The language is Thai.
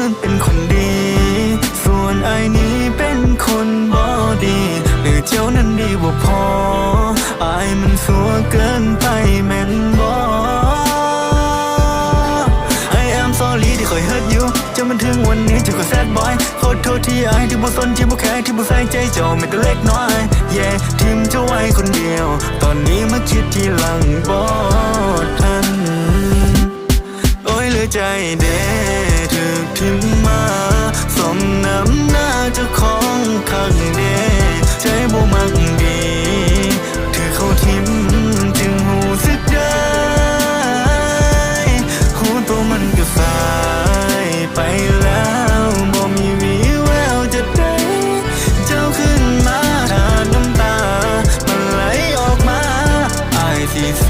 นั่นเป็นคนดี ส่วนไอ้นี้เป็นคนบอดีหรือเจ้านั้นดีบ่พอไอ้มันสัวเกินไปแม่นบอ I am sorry ที่คอย hurt you จนมันถึงวันนี้จะขอ sad boy ขอโทษที่ไอ้ที่บ่สนที่บ่แคร์ที่บ่ใส่ใจเจ้าไม่แต่เล็กน้อย yeah ทิมเจ้าไว้คนเดียว ตอนนี้มาคิดทีหลังบ่ทันโอ้ยเหลือใจเด้ เธอขึ้นมาสมน้ำหน้าเจ้าของข้างเดใจบ่มักดีเธอเขาทิมจึงหูสึกได้หูตัวมันก็สายไปแล้วบ่มีวีแววจะได้เจ้าขึ้นมาถ้าน้ำตา มันไหลออกมาอายสิเซ